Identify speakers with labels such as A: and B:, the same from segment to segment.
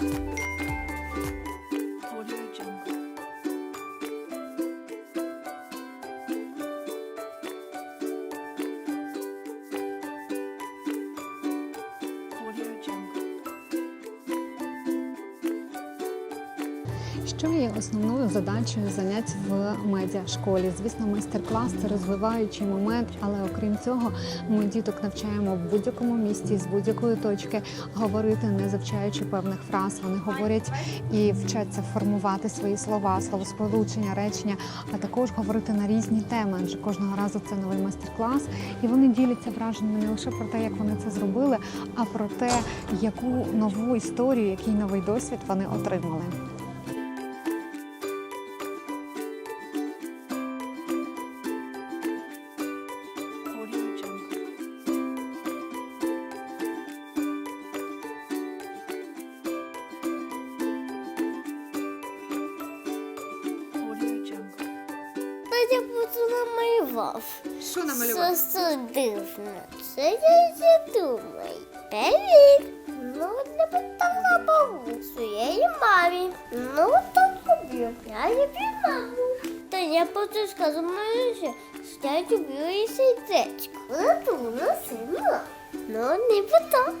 A: Thank you.
B: Що є основною задачею занять в медіашколі? Звісно, майстер-клас це розвиваючий момент, але окрім цього, ми діток навчаємо в будь-якому місці з будь-якої точки говорити, не завчаючи певних фраз. Вони говорять і вчаться формувати свої слова, словосполучення, речення, а також говорити на різні теми. Адже кожного разу це новий майстер-клас, і вони діляться враженнями не лише про те, як вони це зробили, а про те, яку нову історію, який новий досвід вони отримали.
C: Я намалював.
B: Що
C: Це все дивно. Це я не думаю. Привіт. Ну, не питала бабу своєї мамі. Ну, так люблю. Я люблю маму. Та я просто скажу сказала, що я люблю її сердечко. Вона думала сильно. Ну, не питав.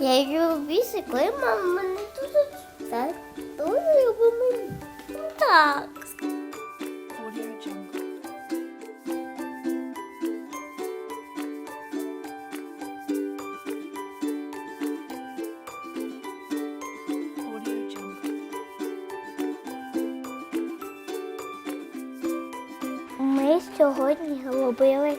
C: Я люблю, коли мама мене дуже так. Дуже любить мене. Ну, Так. Сьогодні робили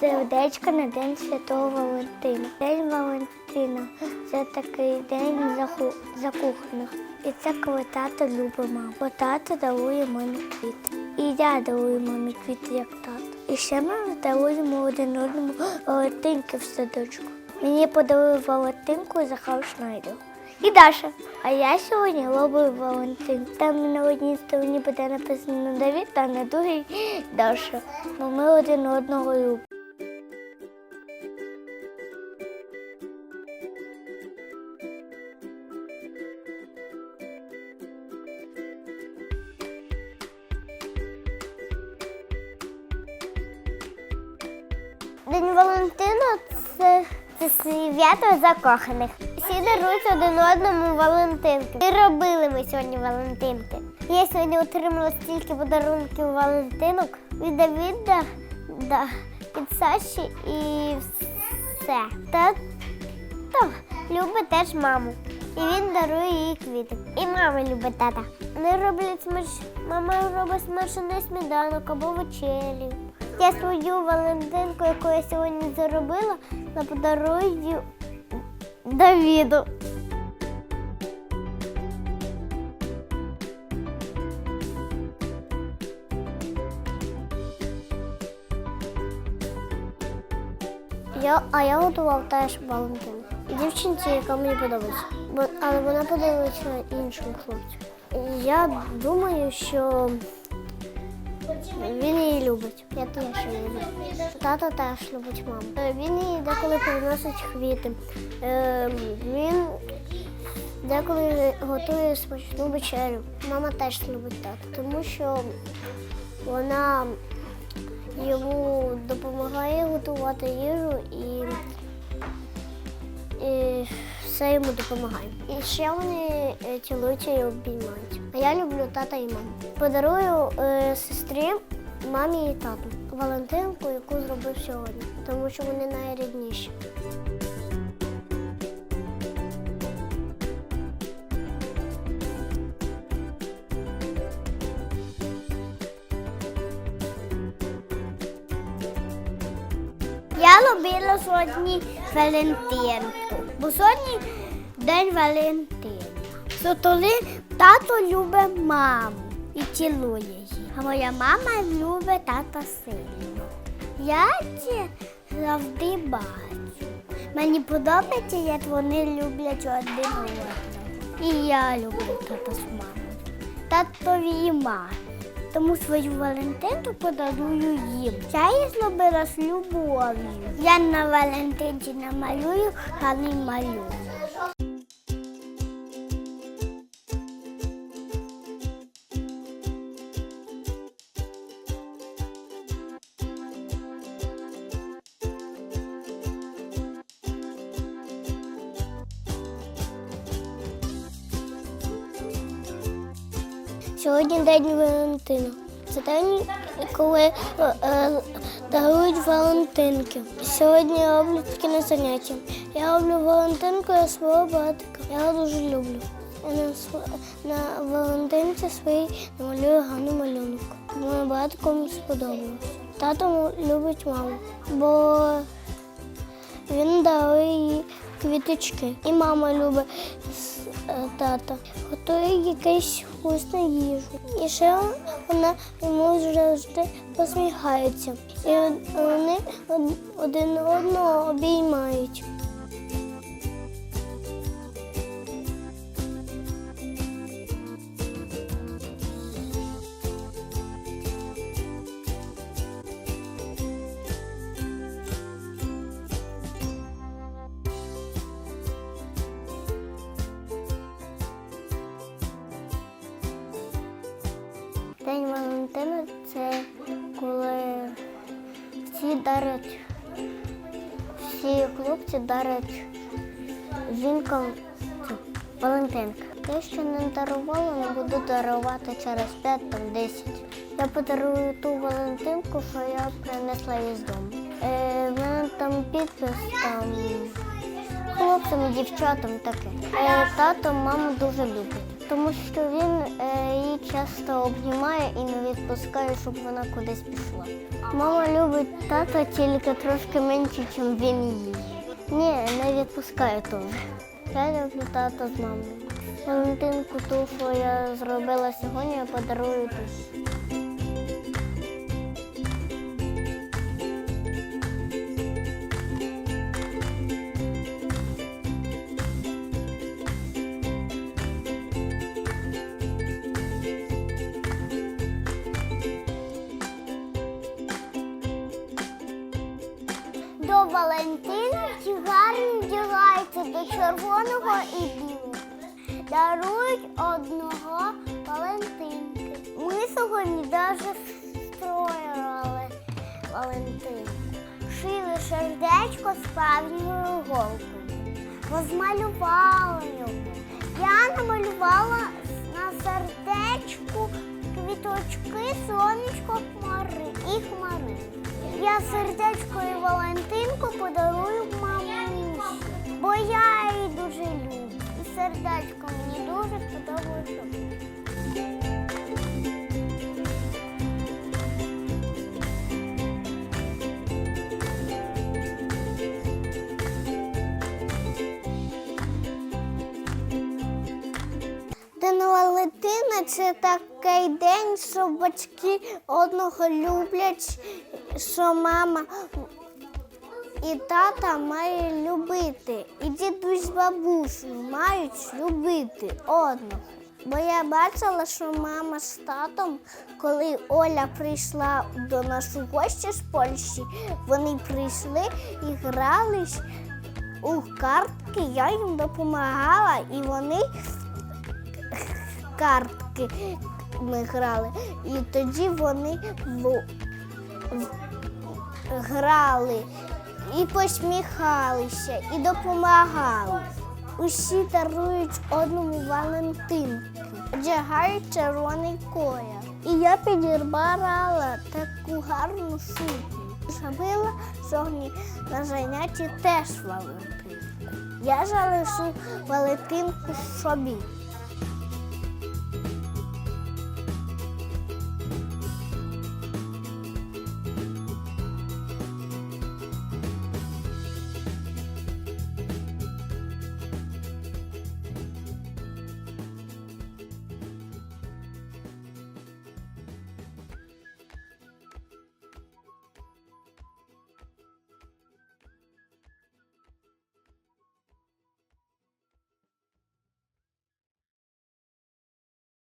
C: сердечко на День Святого Валентина. День Валентина це такий день закоханих. І це коли тато любить маму. Бо тато дарує мамі квіти. І я дарую мамі квіти, як тато. І ще ми даруємо один одному Валентинки в садочку. Мені подарували Валентинку Захар Шнайдер. І Даша. А я сьогодні роблю Валентин. Там на одній стороні буде написано Давід, а на другій Даша. Бо ми один одного любимо. День Валентина це, це свято закоханих. Всі дарують один одному Валентинки. І робили ми сьогодні Валентинки. Я сьогодні отримала стільки подарунків Валентинок від Давіда да, від Саші і все. Та, та любить теж маму. І він дарує їй квіти. І мама любить тата. Вони роблять смач... Мама робить смачений сніданок або вечерю. Я свою Валентинку, яку я сьогодні заробила, на подарую Давіду. Я, а я готував теж Валентину. Дівчинці, яка мені подобається. Бо, але вона подобається іншому хлопцю. Я думаю, що він її любить. Я теж люблю. Тато теж любить маму. Е, Він їй деколи приносить квіти. Е, Він деколи готує смачну вечерю. Мама теж любить тата, тому що вона йому допомагає готувати їжу і, і все йому допомагає. І ще вони е, цілуються і обіймають. А я люблю тата і маму. Подарую е, сестрі, мамі і тату Валентинку, яку зробив сьогодні, тому що вони найрідніші. Я любила сьогодні Валентинку, бо сьогодні День Валентина. Сотоли тато любить маму і цілує її. А моя мама любить тата сильно. Я це завжди бачу. Мені подобається, як вони люблять один одного. І я люблю тата з мамою. Татові і мамі. Тому свою Валентинку подарую їм. Я її зробила з любов'ю. Я на Валентинці намалюю гарний малюнок. Сьогодні день Валентина. Це день, коли е, е, дарують Валентинки. Сьогодні я роблю такі на заняття. Я роблю Валентинку я свого братика. Я його дуже люблю. Я на, на Валентинці своїй намалюю гарний малюнок. Моєму братику сподобалось. Тато любить маму, бо він дарує їй квіточки. І мама любить тата. Готує якусь вкусну їжу. І ще вона йому завжди посміхається. І вони один одного обіймають. Валентина це коли всі дарять, всі хлопці дарять жінкам Валентинка. Те, що не дарувала, не буду дарувати через 5 там 10. Я подарую ту Валентинку, що я принесла із дому. Е, в мене там підпис там хлопцям дівчатам таке. Е, тато маму дуже любить, тому що він е, її часто обнімає і не відпускає, щоб вона кудись пішла. Мама любить тата тільки трошки менше, ніж він її. Ні, не відпускає теж. Я люблю тата з мамою. Валентинку ту, що я зробила сьогодні, я подарую тобі. Червоного і білого. Дарують одного Валентинки. Ми сьогодні навіть строїли Валентинку. Шили сердечко з правильною голкою. Розмалювали його. Я намалювала на сердечку квіточки, сонечко, хмари і хмари. Я сердечко і Валентинку подарую сердечко мені дуже сподобалося. День це такий день, що батьки одного люблять, що мама і тата має любити. І дідусь з бабусею мають любити одного. Бо я бачила, що мама з татом, коли Оля прийшла до нас у гості з Польщі, вони прийшли і грались у картки, я їм допомагала, і вони картки ми грали. І тоді вони грали і посміхалися, і допомагали. Усі дарують одному Валентинки, одягають червоний колір. І я підібрала таку гарну сукню. Зробила сьогодні на занятті теж Валентинку. Я залишу Валентинку собі.